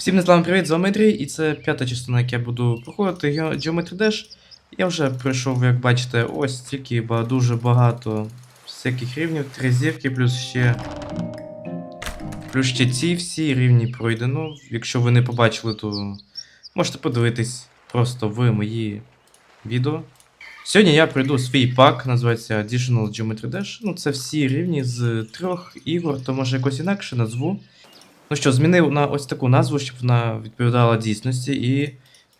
Всім не вами привіт, з вами Андрій, і це п'ята частина, як я буду проходити Geometry Dash. Я вже пройшов, як бачите, ось стільки дуже багато всяких рівнів, три зірки, плюс ще. Плюс ще ці всі рівні пройдено. Якщо ви не побачили, то можете подивитись просто в мої відео. Сьогодні я пройду свій пак, називається Additional Geometry Dash. Ну, це всі рівні з трьох ігор, то може якось інакше назву. Ну що, змінив на ось таку назву, щоб вона відповідала дійсності, і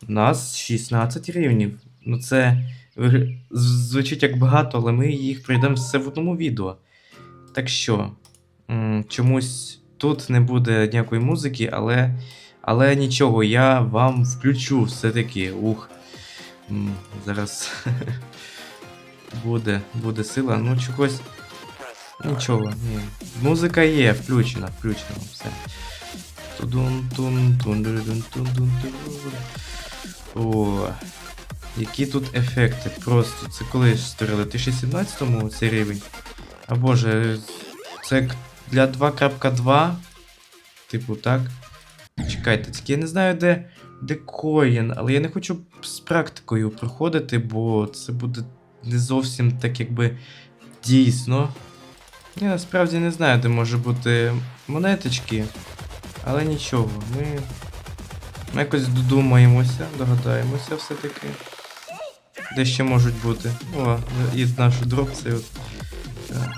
в нас 16 рівнів. Ну це звучить як багато, але ми їх пройдемо все в одному відео. Так що, чомусь тут не буде ніякої музики, але, але нічого, я вам включу все-таки. Ух. Зараз буде, буде сила, ну чогось. Нічого, ні. Музика є, включена, включена, все. О, які тут ефекти. Просто це коли ж створили? В 2017-му цей рівень. А боже, це для 2.2. Типу, так. Чекайте, тільки я не знаю, де, де коїн, але я не хочу з практикою проходити, бо це буде не зовсім так, якби дійсно. Я насправді не знаю, де може бути монеточки, але нічого, ми, ми якось додумаємося, догадаємося все-таки. Де ще можуть бути. О, і наш дроп цей от. Так.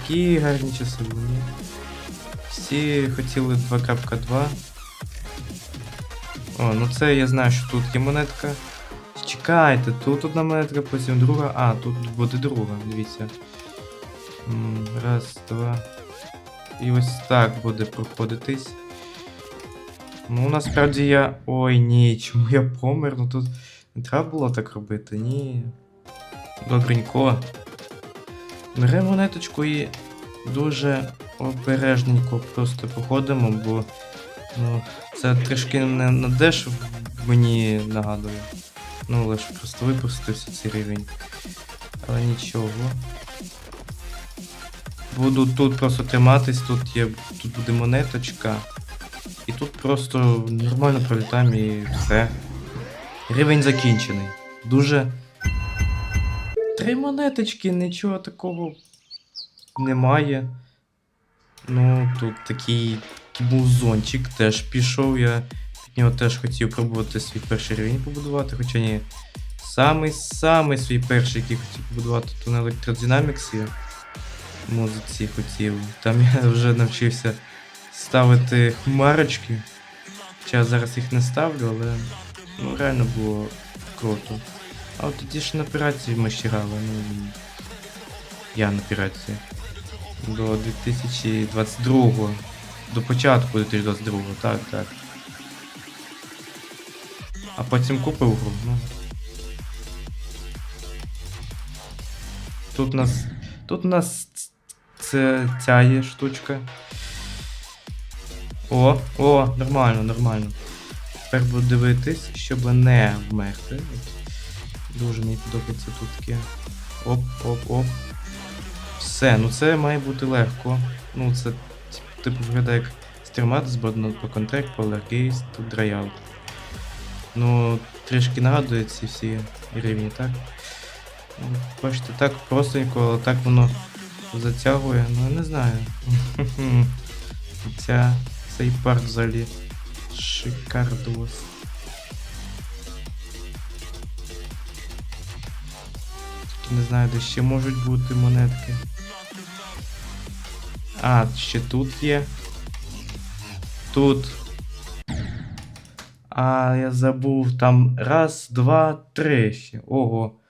Які гарні часи були. Всі хотіли 2.2. О, ну це я знаю, що тут є монетка. Чекайте, тут одна монетка, потім друга. А, тут буде друга, дивіться. Раз, два. І ось так буде проходитись. Ну, насправді я. Ой, ні, чому я помер? Ну тут не треба було так робити, ні. Добренько. Беремо монеточку і дуже обережненько просто походимо, бо ну, це трішки не на мені нагадує. Ну, лише просто випустився цей рівень. Але нічого. Буду тут просто триматись, тут є. Тут буде монеточка. І тут просто нормально пролітаємо і все. Рівень закінчений. Дуже. Три монеточки, нічого такого немає. Ну, тут такий музончик теж пішов. Я під нього теж хотів пробувати свій перший рівень побудувати, хоча ні. Самий-самий свій перший, який хотів побудувати, то на електродинаміксі музиці хотів. Там я вже навчився ставити хмарочки. Хоча зараз їх не ставлю, але ну реально було круто. А от тоді ж на піраті ми ще грали, ну я на піраті. До 2022 До початку 2022 так, так. А потім купив гру, ну. Тут нас. Тут у нас це ця є штучка. О, о, нормально, нормально. Тепер буду дивитись, щоб не вмерти. Дуже мені подобається тут таке. Оп, оп, оп. Все, ну це має бути легко. Ну це типу виглядає як стриматись, бо ну, по контракт, по легкий, тут драяут. Ну, трішки нагадує ці всі рівні, так? Ну, Бачите, так простенько, але так воно затягує, ну я не знаю. Ця, цей парк взагалі шикардос. Не знаю, де ще можуть бути монетки. А, ще тут є. Тут. А, я забув, там раз, два, три. Ого.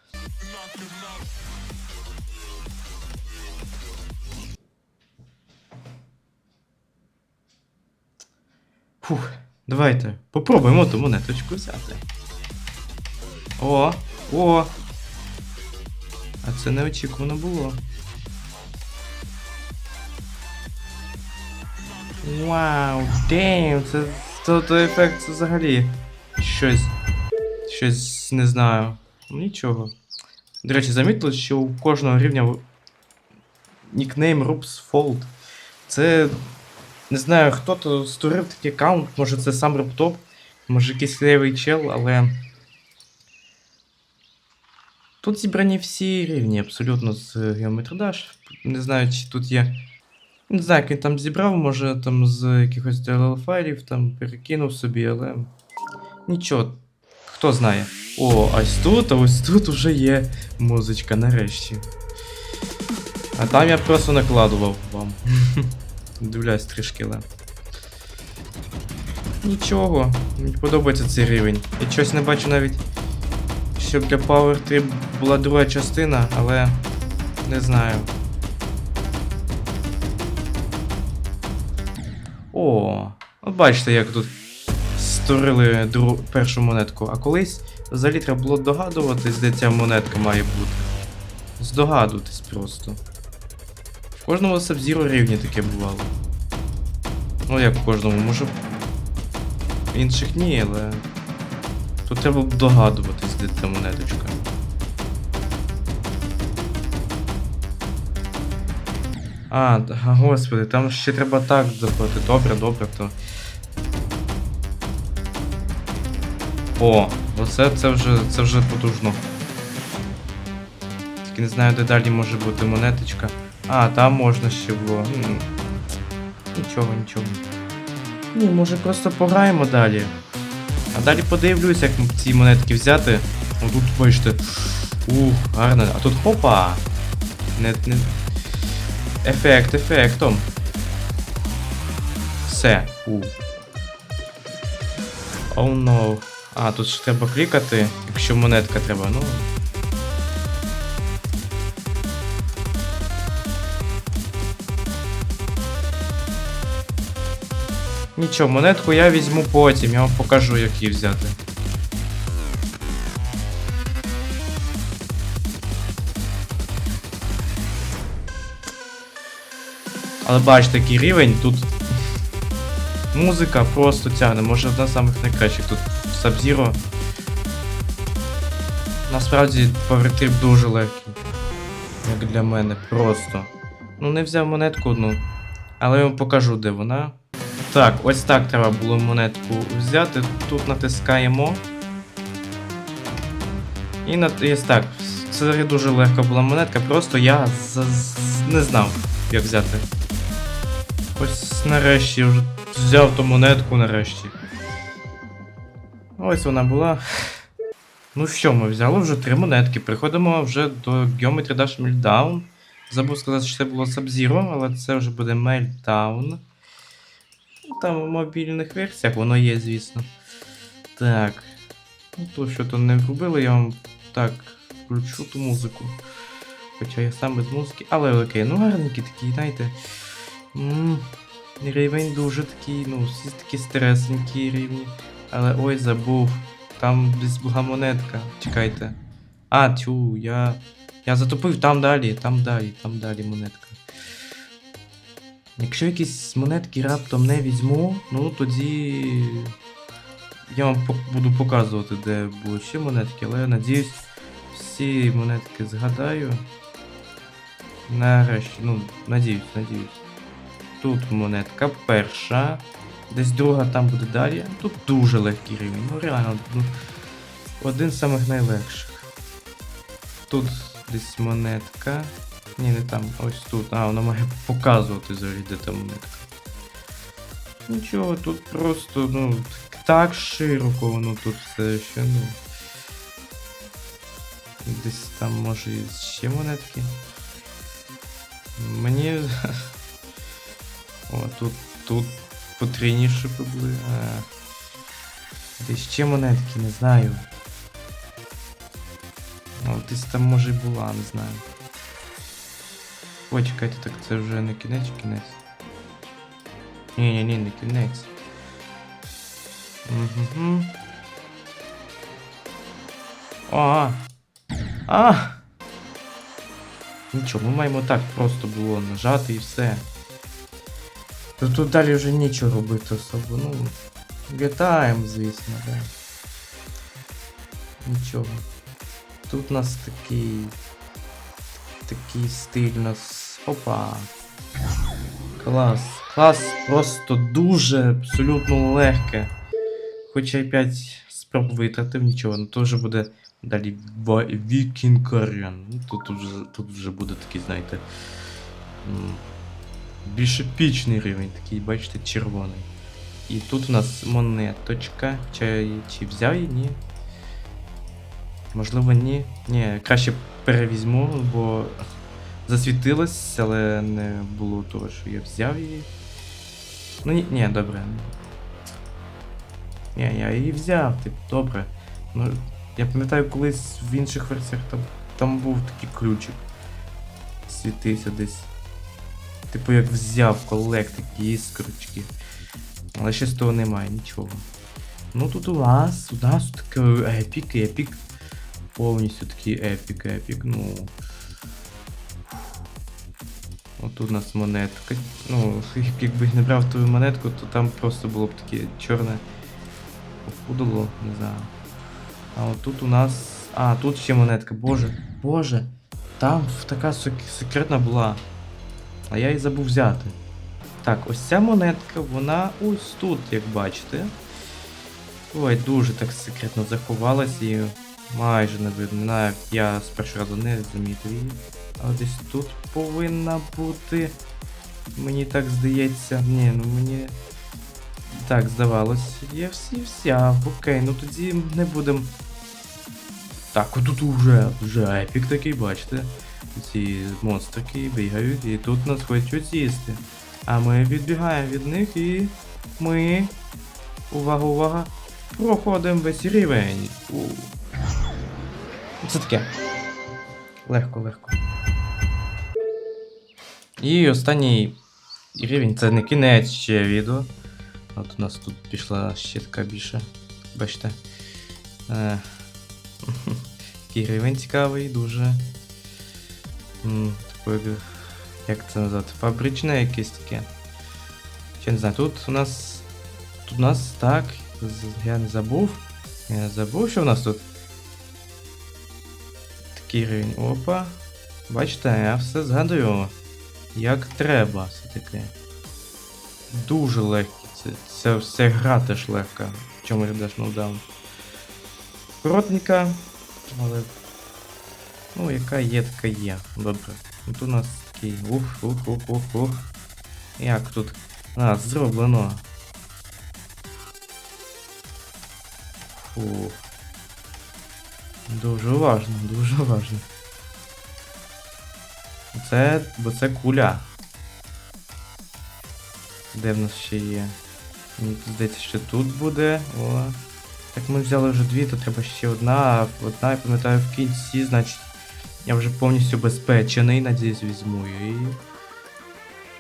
Давайте попробуємо ту монеточку взяти. О, о! А це неочікувано було. Вау, дейм, це то, ефект це взагалі щось. Щось не знаю. Нічого. До речі, замітили, що у кожного рівня нікнейм Rubs Fold. Це Не знаю, хто то створив такий аккаунт, може це сам рептоп, може якийсь левий чел, але. Тут зібрані всі рівні абсолютно з Dash. Не знаю, чи тут є. Не знаю, як він там зібрав, може там з якихось DLL файлів там перекинув собі, але. Нічого, хто знає. О, ось тут, а ось тут вже є музичка нарешті. А там я просто накладував вам. Дивляюсь трішки, але. Нічого, мені подобається цей рівень. Я щось не бачу навіть, щоб для Power 3 була друга частина, але не знаю. О, от бачите, як тут створили дру... першу монетку. А колись взагалі треба було догадуватись, де ця монетка має бути. Здогадуватись просто. Кожному Sub-Zero рівні таке бувало. Ну як в кожному, може. Інших ні, але. Тут треба догадуватись, де ця монеточка. А, господи, там ще треба так зробити. Добре, добре, то. О, оце це вже це вже потужно. Тільки не знаю, де далі може бути монеточка. А, там можна ще було. Нічого, нічого. Ні, може просто пограємо далі. А далі подивлюсь, як ці монетки взяти. О, тут бачите. Ух, гарно. А тут хопа! Не, не... Ефект, ефектом. Все. У. Oh no. А, тут ж треба клікати, якщо монетка треба, ну. Нічого, монетку я візьму потім, я вам покажу, як її взяти. Але бачите, такий рівень, тут музика просто тягне, може одна з самих найкращих тут Sub-Zero. Насправді Power дуже легкий. Як для мене, просто. Ну не взяв монетку одну. Але я вам покажу, де вона. Так, ось так треба було монетку взяти. Тут натискаємо. І на ось так. Це дуже легка була монетка, просто я з- не знав, як взяти. Ось нарешті вже взяв ту монетку нарешті. Ось вона була. Ну що, ми взяли вже три монетки. Приходимо вже до Geometry Dash Meltdown. Забув сказати, що це було Sub-Zero, але це вже буде Meltdown. Там в мобільних версіях воно є, звісно. Так. Ну то що то не врубили, я вам так включу ту музику. Хоча я сам без музики. Але окей, ну гарненький такий, знаєте. М, Рівень дуже такий, ну, всі такі стресенькі рівні. Але ой, забув. Там десь була монетка. Чекайте. А, тю, я. Я затопив там далі, там далі, там далі монетка. Якщо якісь монетки раптом не візьму, ну тоді. Я вам буду показувати, де були ще монетки, але я надіюсь, всі монетки згадаю. Нарешті, ну, надіюсь, надіюсь. Тут монетка перша. Десь друга там буде далі. Тут дуже легкий рівень. Ну реально, ну, один з самих найлегших. Тут десь монетка. Ні, не там, ось тут. А, вона має показувати взагалі, де та монетка. Нічого, тут просто, ну, так широко воно тут все ще, ну. Десь там може і ще монетки. Мені. О, тут, тут потрійніше би були. А... Десь ще монетки, не знаю. Ну, десь там може й була, не знаю. Ой, чекайте, так це вже не кінець, кінець. Ні, ні, ні, не кінець. Угу. А. А. Нічого, ми маємо так просто було нажати і все. То тут далі вже нічого робити особо, ну. Вітаємо, звісно, да. Нічого. Тут у нас такий. Такий стиль нас. Опа. Клас. Клас просто дуже абсолютно легке. Хоча й 5 спроб витратив, нічого, ну то вже буде далі Вікінгаріан. Ну, тут, тут, вже, тут вже буде такий, знаєте. Більш епічний рівень, такий, бачите, червоний. І тут у нас монеточка. Чи, чи взяв її? Ні. Можливо, ні. Ні, краще перевізьму, бо засвітилось, але не було того, що я взяв її. Ну ні, ні, добре. Ні, я її взяв, типу, добре. Ну, я пам'ятаю, колись в інших версіях там, там був такий ключик. Світився десь. Типу як взяв колект такі іскрочки. Але ще з того немає нічого. Ну тут у нас, у нас такий епік, епік. Повністю такий епік, епік, ну. От тут у нас монетка. Ну, якби не брав ту монетку, то там просто було б таке чорне опудало, не знаю. А от тут у нас. А, тут ще монетка, боже, боже. Там така сек- секретна була. А я її забув взяти. Так, ось ця монетка, вона ось тут, як бачите. Ой, дуже так секретно заховалась і майже не видно. Я з першого разу не замітив її. Але десь тут повинна бути. Мені так здається. Ні, ну мені. Так, здавалось. Я всі взяв. Окей, ну тоді не будемо. Так, отут уже, вже епік такий, бачите. Ці монстрики бігають і тут нас хочуть з'їсти. А ми відбігаємо від них і ми. Увага, увага! Проходимо весь рівень. У. Це таке. Легко, легко. І останній рівень це не кінець ще відео. От у нас тут пішла ще така більше. Бачите. Е, Такий рівень цікавий, дуже. Такий, як це назвати? Фабричне якесь таке. Ще не знаю, тут у нас. Тут у нас так. Я не забув. Я не забув, що в нас тут. Рівень. Опа. Бачите, я все згадую. Як треба все-таки. Дуже легкі. Це, це все гра теж легка. В чому йдеш ноудаун. Коротенька, але. Ну, яка є, така є. Добре. Тут у нас такий. Ух, ух, ух, ух, ух. Як тут? А, зроблено. Фу. Дуже уважно, дуже уважно. Це. бо це куля. Де в нас ще є? Мені здається, що тут буде. О. Так ми взяли вже дві, то треба ще одна, одна, я пам'ятаю, в кінці, значить. Я вже повністю безпечений, надіюсь, візьму її.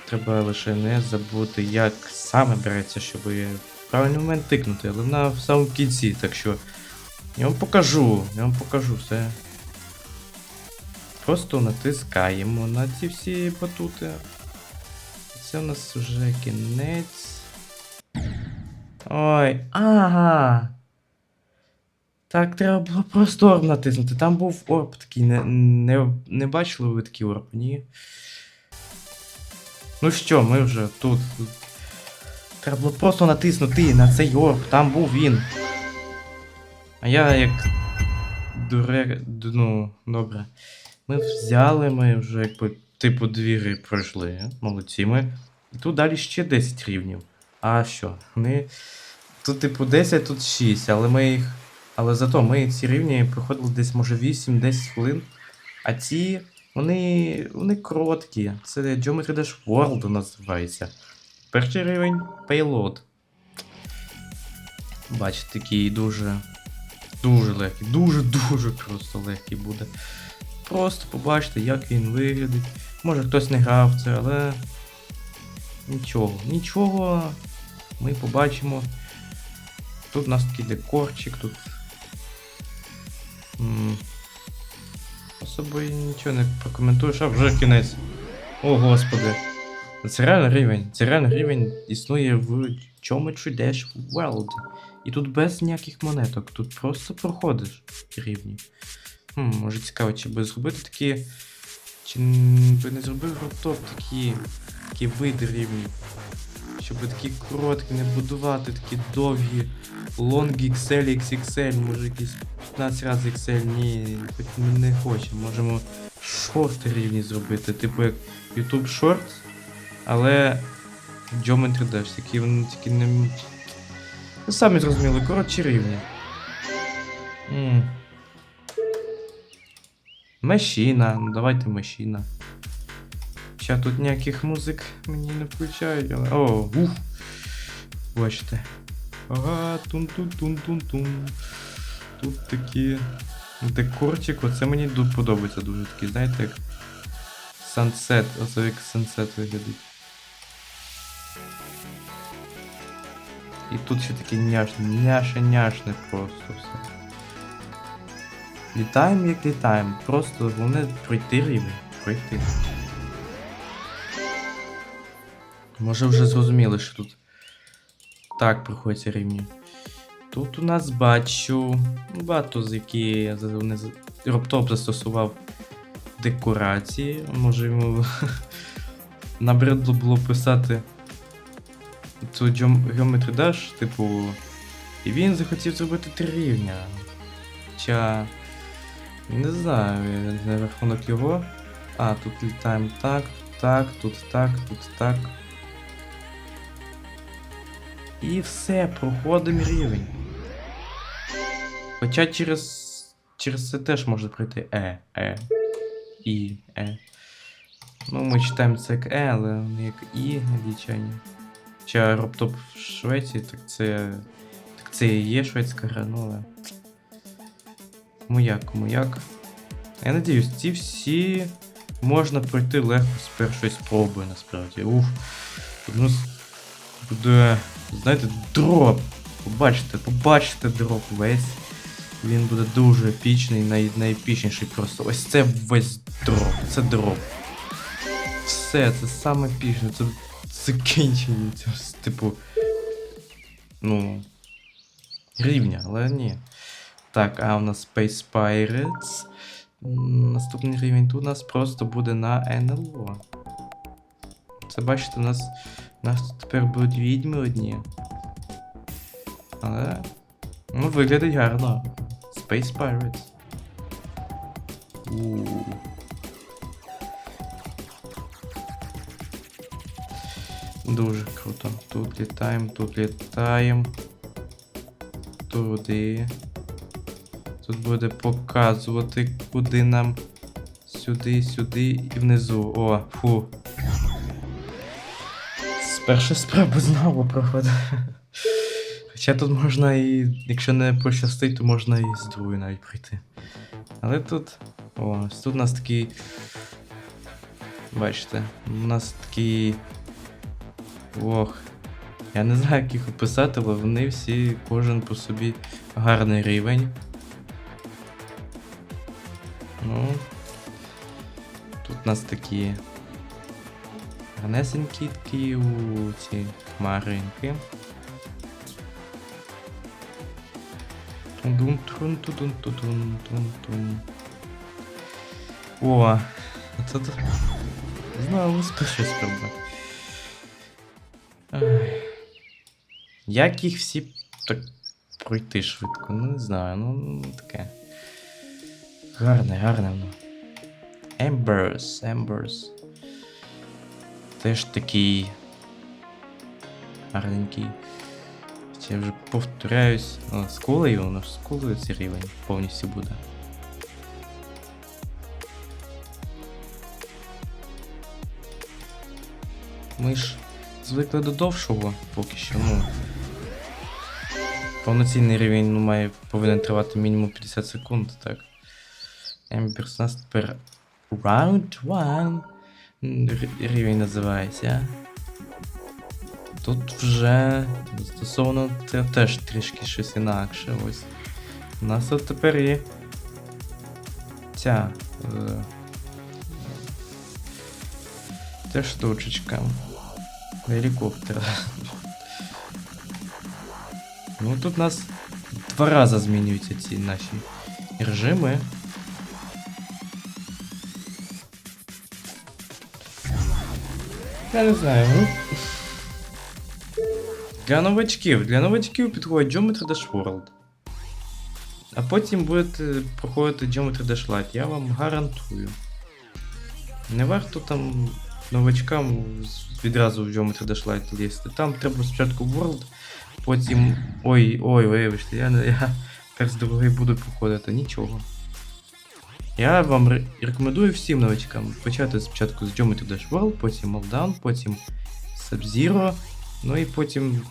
Треба лише не забути, як саме береться, щоб в правильний момент тикнути, але вона в самому кінці, так що. Я вам покажу, я вам покажу все. Просто натискаємо на ці всі батути. Це у нас вже кінець. Ой, ага. Так, треба було просто орб натиснути. Там був орб такий. Не, не, не бачили ви такий орб, ні? Ну що, ми вже тут. Треба було просто натиснути на цей орб, там був він. А я як. Дуре. Ну, добре. Ми взяли, ми вже якби типу дві гри пройшли. Молодці ми. І тут далі ще 10 рівнів. А що? Вони. Тут, типу, 10, тут 6, але ми їх. Але зато ми ці рівні проходили десь, може, 8-10 хвилин. А ці. Вони. вони короткі. Це Geometry Dash World називається. Перший рівень Payload. Бачите, такий дуже. Дуже легкий. Дуже-дуже просто легкий буде. Просто побачите, як він виглядить. Може хтось не грав це, але. Нічого. Нічого. Ми побачимо. Тут у нас такий декорчик, тут. М, Особо і нічого не прокоментуєш, а вже кінець. О, господи. Це реально рівень. Це реально рівень існує в Geometry Dash World. І тут без ніяких монеток. Тут просто проходиш рівні. Хм, може цікаво, чи би зробити такі. Чи би не зробив роптоп такі, такі види рівнів? Щоб такі короткі, не будувати такі довгі. Long XL, XXL, може якісь 15 разів XL, ні, ми не хочемо. Можемо шорти рівні зробити, типу як YouTube Shorts, але Geometry Dash, такі вони такі не. Ви самі зрозуміли, коротші рівні. М. Машина, ну давайте машина. Ще тут ніяких музик мені не включають, але. О, уф! Бачите. Ага, тун-тун-тун-тун-тун. Тут такі. Декорчик, оце мені подобається дуже такий, знаєте, як. Сансет, оце як сансет виглядить. І тут ще таке няшне, няше-няшне просто все. Літаємо як літаємо, просто головне пройти рівень, пройти. Може вже зрозуміли, що тут так проходяться рівні. Тут у нас бачу багато з які Роптоп застосував декорації. Може йому набридло було писати цю Geom- Geometry Dash, типу. І він захотів зробити три рівня. Хоча. Не знаю, знаю рахунок його. А, тут літаємо так, так, тут так, тут так. І все, проходимо рівень. Хоча через. Через це теж може пройти Е, Е, І, Е. Ну, ми читаємо це як Е, але як І звичайні. Хоча Роптоп в Швеції, так це. Так це і є шведська гра, ну але. Кому як, кому як. Я надіюсь, ці всі можна пройти легко з першої спроби, насправді. Уф. Тут у нас буде, знаєте, дроп. Побачите, побачите дроп весь. Він буде дуже епічний, най, найепічніший просто. Ось це весь дроп. Це дроп. Все, це саме епічне, це цього, типу. Ну. Рівня, але ні. Так, а у нас Space Pirates. Наступний рівень тут у нас просто буде на НЛО. Це бачите, у нас, у нас тут тепер будуть відьми одні. Але. Ну, виглядить гарно. Space Pirates. у Дуже круто. Тут літаємо, тут літаємо. Туди. Тут буде показувати, куди нам. Сюди, сюди і внизу. О, фу. З першої спроби знову проходить. Хоча тут можна і. Якщо не пощастить, то можна і з другої навіть пройти. Але тут. О, тут у нас такий. Бачите, у нас такий. Ох. Я не знаю, як їх описати, але вони всі, кожен по собі гарний рівень. Ну. Тут у нас такі гарнесенькі такі у ці хмаринки. Тун-дун, трун-ту-дун, ту-дун, тун-тун. О, це тут знову спиши спроба. Як їх всі так пройти швидко? Ну не знаю, ну таке. Гарне, гарне воно. Embers, Embers. Теж такий. Гарненький. Я вже повторяюсь. О, з колею, воно ж з колею цей рівень повністю буде. Ми звикли до довшого поки що, ну. Повноцінний рівень ну, має повинен тривати мінімум 50 секунд, так. Емберс у нас тепер Round 1 рівень називається. Тут вже застосовано те теж трішки щось інакше. Ось. У нас тут тепер є ця. Е, ця штучечка. Гелікоптер. Ну тут нас два рази змінюються ці наші режими. Я не знаю, ну. Для новачків. Для новачків підходить Geometry Dash World. А потім будете проходити Geometry Dash Lite, я вам гарантую. Не варто там новачкам відразу в Geometry Dash Lite лізти. Там треба спочатку World, потім. Ой, ой, вибачте, я, не- я тепер з другої буду проходити, нічого. Я вам ре- рекомендую всім новачкам почати спочатку з Geometry Dash World, потім Meltdown, потім Sub-Zero, ну і потім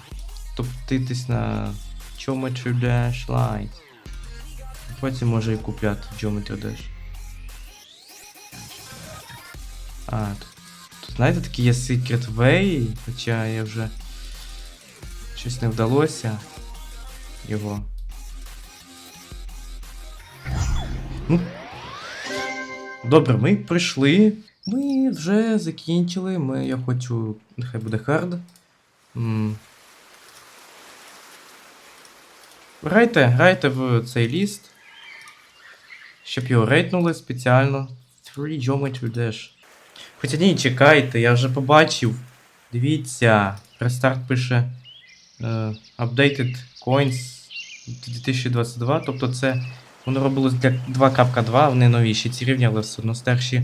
топтитись на Geometry Dash Lite. Потім може і купляти Geometry Dash. А, тут знаєте, такий є Secret Way, хоча я вже щось не вдалося його. Ну, Добре, ми прийшли. Ми вже закінчили. Ми, я хочу. Нехай буде хард. Грайте, грайте в цей ліст. Щоб його рейтнули спеціально. 3 Geometry Dash. Хоча ні, чекайте, я вже побачив. Дивіться, рестарт пише е, Updated Coins 2022. Тобто це воно робилось для 2.2, вони новіші ці рівні, але все одно старші.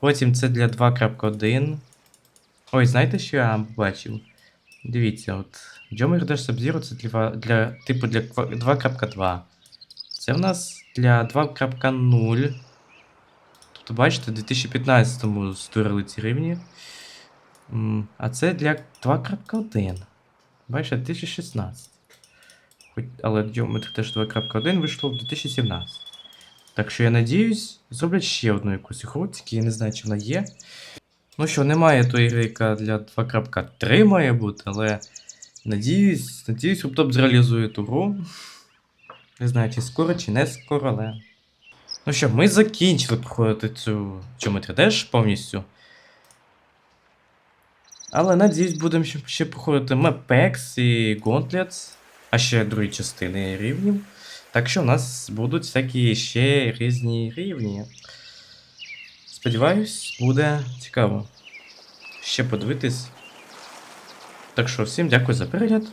Потім це для 2.1. Ой, знаєте, що я бачив? Дивіться, от Geometry Dash Sub-Zero це для, для типу для 2.2. Це в нас для 2.0. Тобто, бачите, в 2015-му створили ці рівні. А це для 2.1. Бачите, 2016. Хоч, але Geometry Dash 2.1 вийшло в 2017. Так що я надіюсь, зроблять ще одну якусь гру, тільки я не знаю, чи вона є. Ну що, немає тої гри, яка для 2.3 має бути, але надіюсь, надіюсь, Уптоп зреалізує ту гру. Не знаю, чи скоро, чи не скоро, але. Ну що, ми закінчили проходити цю Geometry Dash повністю. Але надіюсь, будемо ще, проходити Mapex і Gauntlets, а ще другі частини рівнів. Так що у нас будуть всякі ще різні рівні. Сподіваюсь, буде цікаво ще подивитись. Так що всім дякую за перегляд.